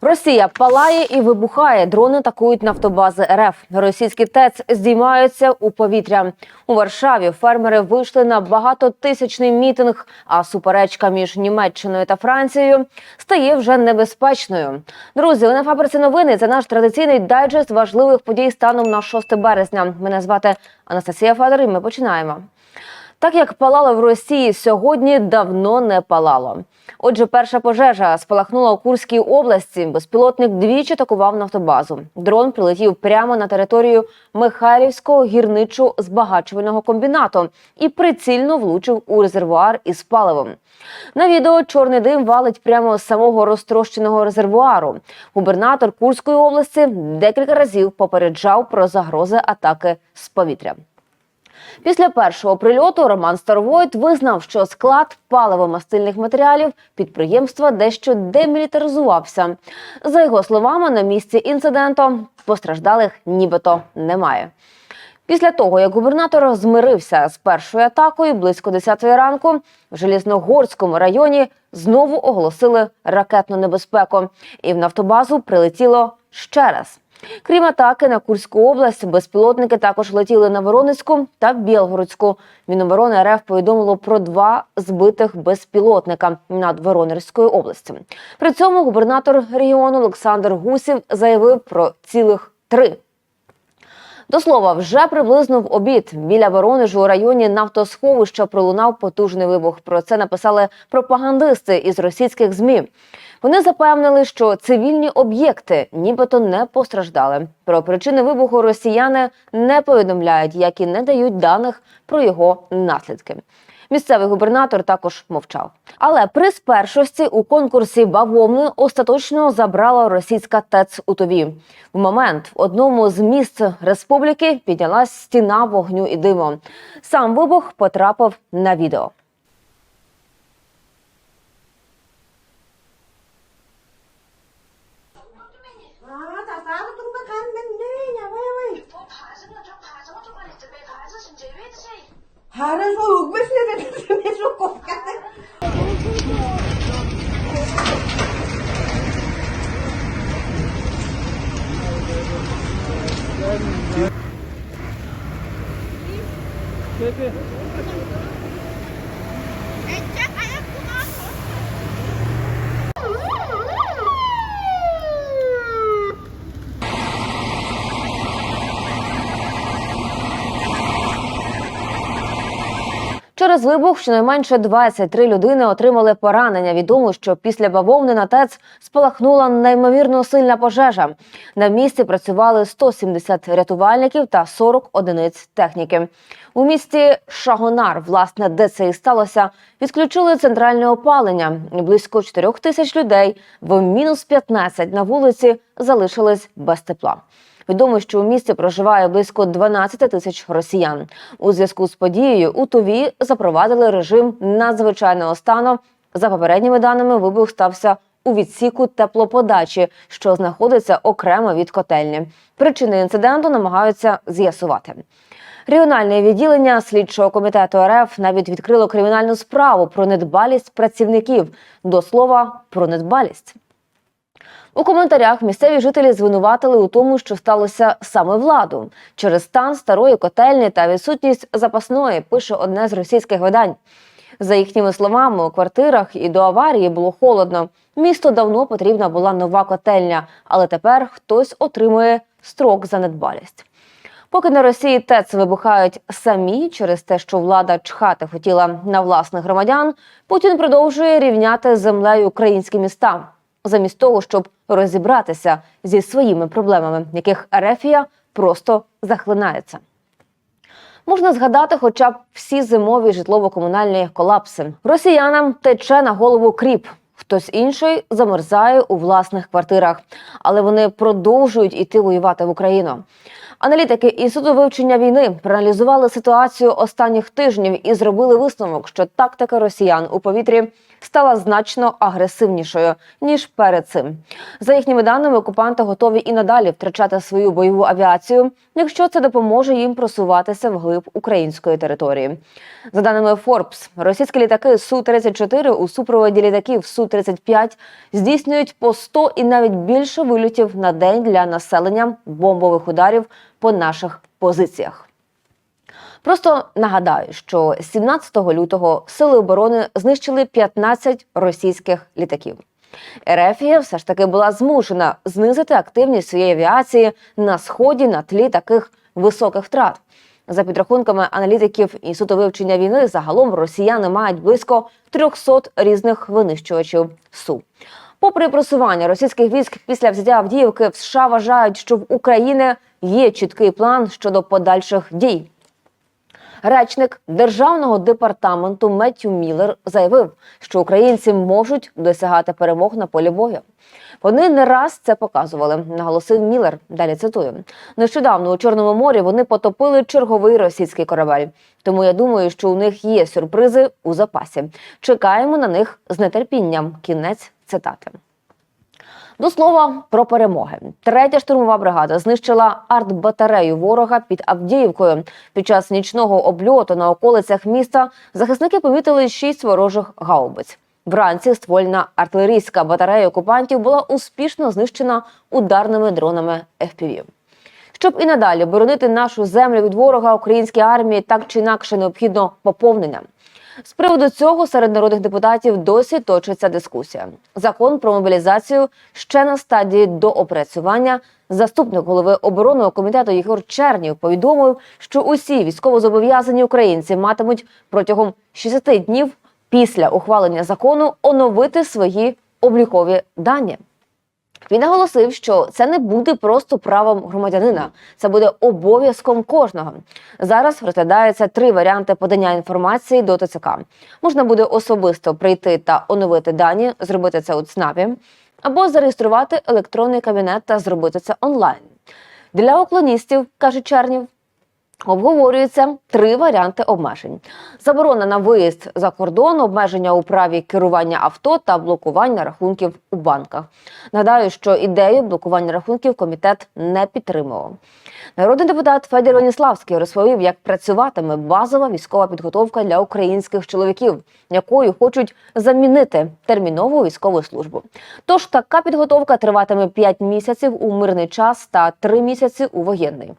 Росія палає і вибухає. Дрони атакують нафтобази РФ. Російські ТЕЦ здіймаються у повітря. У Варшаві фермери вийшли на багатотисячний мітинг. А суперечка між Німеччиною та Францією стає вже небезпечною. Друзі, ви на фабриці новини. Це наш традиційний дайджест важливих подій станом на 6 березня. Мене звати Анастасія Федор. і Ми починаємо. Так як палало в Росії сьогодні, давно не палало. Отже, перша пожежа спалахнула у Курській області. Безпілотник двічі атакував нафтобазу. Дрон прилетів прямо на територію Михайлівського гірничо-збагачувального комбінату і прицільно влучив у резервуар із паливом. На відео чорний дим валить прямо з самого розтрощеного резервуару. Губернатор Курської області декілька разів попереджав про загрози атаки з повітря. Після першого прильоту Роман Старовойт визнав, що склад паливо-мастильних матеріалів підприємства дещо демілітаризувався. За його словами, на місці інциденту постраждалих нібито немає. Після того, як губернатор змирився з першою атакою близько 10 ранку, в Желізногорському районі знову оголосили ракетну небезпеку, і в нафтобазу прилетіло ще раз. Крім атаки на Курську область, безпілотники також летіли на Воронезьку та Білгородську. Міноборони РФ повідомило про два збитих безпілотника над Воронезькою областю. При цьому губернатор регіону Олександр Гусів заявив про цілих три. До слова, вже приблизно в обід біля Воронежу у районі нафтосховища пролунав потужний вибух. Про це написали пропагандисти із російських змі. Вони запевнили, що цивільні об'єкти нібито не постраждали. Про причини вибуху росіяни не повідомляють, як і не дають даних про його наслідки. Місцевий губернатор також мовчав. Але приз першості у конкурсі бавовни остаточно забрала російська ТЕЦ у Тові. В момент в одному з місць республіки піднялась стіна вогню і диму. Сам вибух потрапив на відео. Harıl bu hükmesine de çok korkarım. Pepe. Через вибух щонайменше 23 людини отримали поранення. Відомо, що після бавовни на ТЕЦ спалахнула неймовірно сильна пожежа. На місці працювали 170 рятувальників та 40 одиниць техніки. У місті Шагонар, власне, де це і сталося, відключили центральне опалення. Близько 4 тисяч людей в мінус 15 на вулиці залишились без тепла. Відомо, що у місті проживає близько 12 тисяч росіян. У зв'язку з подією у Туві запровадили режим надзвичайного стану. За попередніми даними, вибух стався у відсіку теплоподачі, що знаходиться окремо від котельні. Причини інциденту намагаються з'ясувати. Регіональне відділення слідчого комітету РФ навіть відкрило кримінальну справу про недбалість працівників. До слова про недбалість. У коментарях місцеві жителі звинуватили у тому, що сталося саме владу через стан старої котельні та відсутність запасної, пише одне з російських видань. За їхніми словами, у квартирах і до аварії було холодно. Місту давно потрібна була нова котельня, але тепер хтось отримує строк за недбалість. Поки на Росії ТЕЦ вибухають самі через те, що влада чхати хотіла на власних громадян, Путін продовжує рівняти землею українські міста, замість того, щоб розібратися зі своїми проблемами, яких Ерефія просто захлинається. Можна згадати хоча б всі зимові житлово-комунальні колапси. Росіянам тече на голову кріп. Хтось інший замерзає у власних квартирах, але вони продовжують іти воювати в Україну. Аналітики інституту вивчення війни проаналізували ситуацію останніх тижнів і зробили висновок, що тактика росіян у повітрі стала значно агресивнішою ніж перед цим. За їхніми даними, окупанти готові і надалі втрачати свою бойову авіацію, якщо це допоможе їм просуватися вглиб української території. За даними Forbes, російські літаки су 34 у супроводі літаків су 35 здійснюють по 100 і навіть більше вильотів на день для населення бомбових ударів по наших позиціях. Просто нагадаю, що 17 лютого сили оборони знищили 15 російських літаків. Ерефія все ж таки була змушена знизити активність своєї авіації на сході на тлі таких високих втрат. За підрахунками аналітиків Інституту вивчення війни, загалом росіяни мають близько 300 різних винищувачів СУ. Попри просування російських військ після взяття Авдіївки, в США вважають, що в Україні є чіткий план щодо подальших дій. Речник державного департаменту Меттю Міллер заявив, що українці можуть досягати перемог на полі бою. Вони не раз це показували, наголосив Міллер. Далі цитую: нещодавно у Чорному морі вони потопили черговий російський корабель. Тому я думаю, що у них є сюрпризи у запасі. Чекаємо на них з нетерпінням. Кінець цитати. До слова про перемоги. Третя штурмова бригада знищила артбатарею ворога під Авдіївкою. Під час нічного обльоту на околицях міста захисники помітили шість ворожих гаубиць. Вранці ствольна артилерійська батарея окупантів була успішно знищена ударними дронами FPV. Щоб і надалі боронити нашу землю від ворога, українській армії так чи інакше необхідно поповнення. З приводу цього серед народних депутатів досі точиться дискусія. Закон про мобілізацію ще на стадії доопрацювання. Заступник голови оборонного комітету Єгор Чернів повідомив, що усі військовозобов'язані українці матимуть протягом 60 днів після ухвалення закону оновити свої облікові дані. Він наголосив, що це не буде просто правом громадянина, це буде обов'язком кожного. Зараз розглядаються три варіанти подання інформації до ТЦК. Можна буде особисто прийти та оновити дані, зробити це у ЦНАПі, або зареєструвати електронний кабінет та зробити це онлайн. Для уклоністів, каже Чернів, Обговорюються три варіанти обмежень: заборона на виїзд за кордон, обмеження у праві керування авто та блокування рахунків у банках. Нагадаю, що ідею блокування рахунків комітет не підтримував. Народний депутат Федір Веніславський розповів, як працюватиме базова військова підготовка для українських чоловіків, якою хочуть замінити термінову військову службу. Тож така підготовка триватиме 5 місяців у мирний час та 3 місяці у воєнний.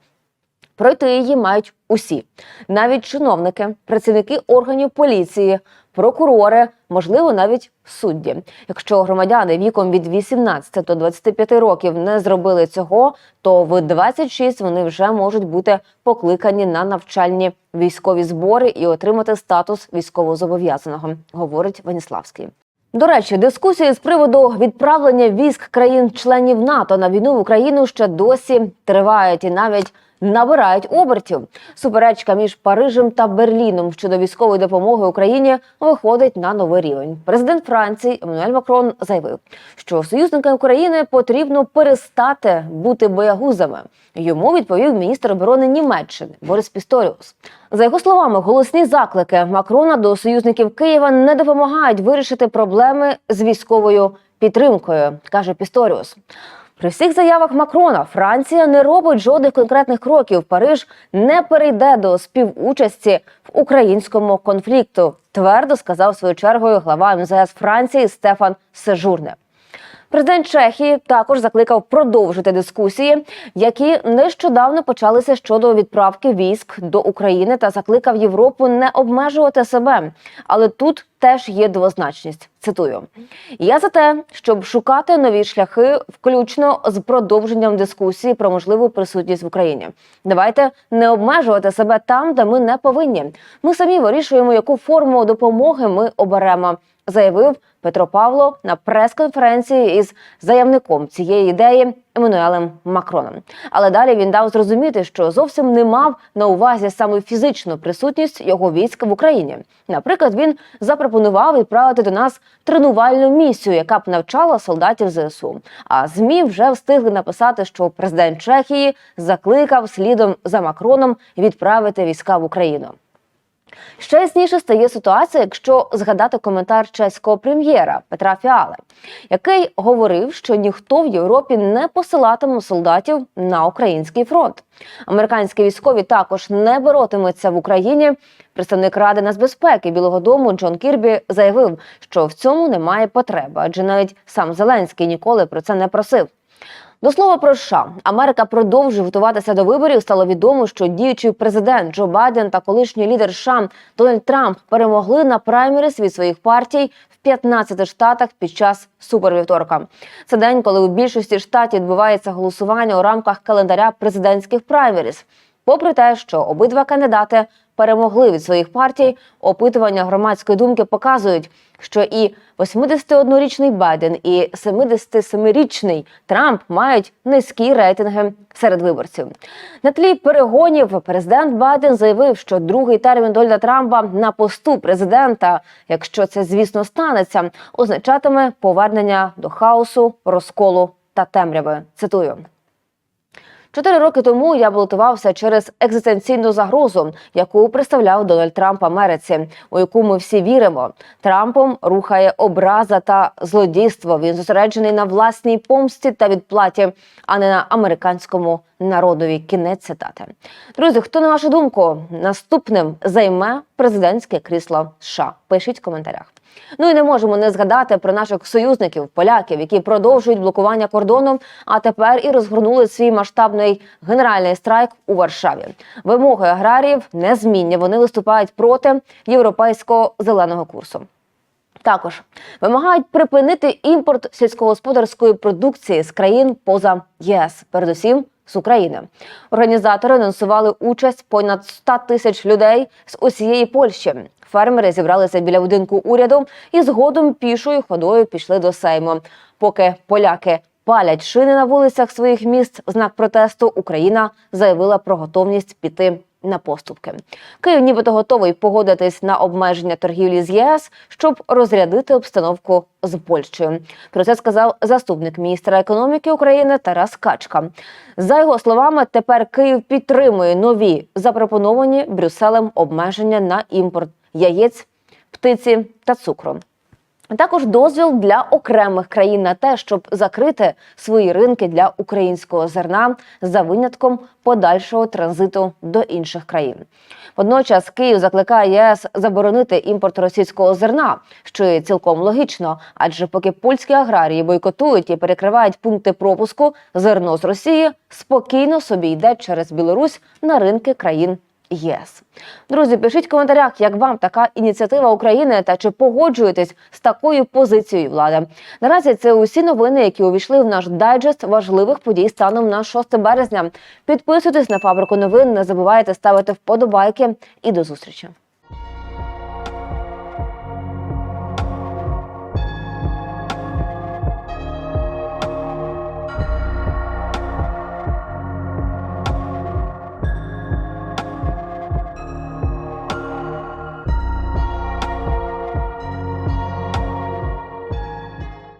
Пройти її мають усі, навіть чиновники, працівники органів поліції, прокурори, можливо, навіть судді. Якщо громадяни віком від 18 до 25 років не зробили цього, то в 26 вони вже можуть бути покликані на навчальні військові збори і отримати статус військовозобов'язаного, говорить Веніславський. До речі, дискусії з приводу відправлення військ країн-членів НАТО на війну в Україну ще досі тривають і навіть набирають обертів. Суперечка між Парижем та Берліном щодо військової допомоги Україні виходить на новий рівень. Президент Франції Еммануель Макрон заявив, що союзникам України потрібно перестати бути боягузами. Йому відповів міністр оборони Німеччини Борис Пісторіус. За його словами, голосні заклики Макрона до союзників Києва не допомагають вирішити проблеми з військовою підтримкою, каже Пісторіус. При всіх заявах Макрона Франція не робить жодних конкретних кроків. Париж не перейде до співучасті в українському конфлікту. Твердо сказав свою чергою глава МЗС Франції Стефан Сежурне. Президент Чехії також закликав продовжити дискусії, які нещодавно почалися щодо відправки військ до України, та закликав Європу не обмежувати себе. Але тут теж є двозначність. Цитую: я за те, щоб шукати нові шляхи, включно з продовженням дискусії про можливу присутність в Україні. Давайте не обмежувати себе там, де ми не повинні. Ми самі вирішуємо, яку форму допомоги ми оберемо. Заявив Петро Павло на прес-конференції із заявником цієї ідеї Еммануелем Макроном. Але далі він дав зрозуміти, що зовсім не мав на увазі саме фізичну присутність його військ в Україні. Наприклад, він запропонував відправити до нас тренувальну місію, яка б навчала солдатів ЗСУ. А змі вже встигли написати, що президент Чехії закликав слідом за Макроном відправити війська в Україну. Ще ясніше стає ситуація, якщо згадати коментар чеського прем'єра Петра Фіали, який говорив, що ніхто в Європі не посилатиме солдатів на український фронт. Американські військові також не боротимуться в Україні. Представник Ради нацбезпеки Білого Дому Джон Кірбі заявив, що в цьому немає потреби, адже навіть сам Зеленський ніколи про це не просив. До слова про США, Америка продовжує готуватися до виборів. Стало відомо, що діючий президент Джо Байден та колишній лідер США Дональд Трамп перемогли на праймерис від своїх партій в 15 штатах під час супервівторка. Це день, коли у більшості штатів відбувається голосування у рамках календаря президентських праймерис. Попри те, що обидва кандидати перемогли від своїх партій, опитування громадської думки показують, що і 81-річний Байден, і 77-річний Трамп мають низькі рейтинги серед виборців. На тлі перегонів президент Байден заявив, що другий термін Дональда Трампа на посту президента, якщо це звісно станеться, означатиме повернення до хаосу, розколу та темряви. Цитую. Чотири роки тому я балотувався через екзистенційну загрозу, яку представляв Дональд Трамп Америці, у яку ми всі віримо. Трампом рухає образа та злодійство. Він зосереджений на власній помсті та відплаті, а не на американському народові. Кінець цитати. Друзі, хто на вашу думку наступним займе президентське крісло США? Пишіть в коментарях. Ну і не можемо не згадати про наших союзників, поляків, які продовжують блокування кордону, а тепер і розгорнули свій масштабний генеральний страйк у Варшаві. Вимоги аграріїв незмінні. Вони виступають проти європейського зеленого курсу. Також вимагають припинити імпорт сільськогосподарської продукції з країн поза ЄС, передусім з України. Організатори анонсували участь понад 100 тисяч людей з усієї Польщі. Фермери зібралися біля будинку уряду і згодом пішою ходою пішли до Сейму. Поки поляки палять шини на вулицях своїх міст знак протесту, Україна заявила про готовність піти на поступки. Київ нібито готовий погодитись на обмеження торгівлі з ЄС, щоб розрядити обстановку з Польщею. Про це сказав заступник міністра економіки України Тарас Качка. За його словами, тепер Київ підтримує нові запропоновані Брюсселем обмеження на імпорт яєць, птиці та цукру. Також дозвіл для окремих країн на те, щоб закрити свої ринки для українського зерна за винятком подальшого транзиту до інших країн. Водночас Київ закликає ЄС заборонити імпорт російського зерна, що є цілком логічно, адже поки польські аграрії бойкотують і перекривають пункти пропуску, зерно з Росії спокійно собі йде через Білорусь на ринки країн ЄС. Друзі, пишіть в коментарях, як вам така ініціатива України та чи погоджуєтесь з такою позицією влади. Наразі це усі новини, які увійшли в наш дайджест важливих подій станом на 6 березня. Підписуйтесь на фабрику новин, не забувайте ставити вподобайки і до зустрічі.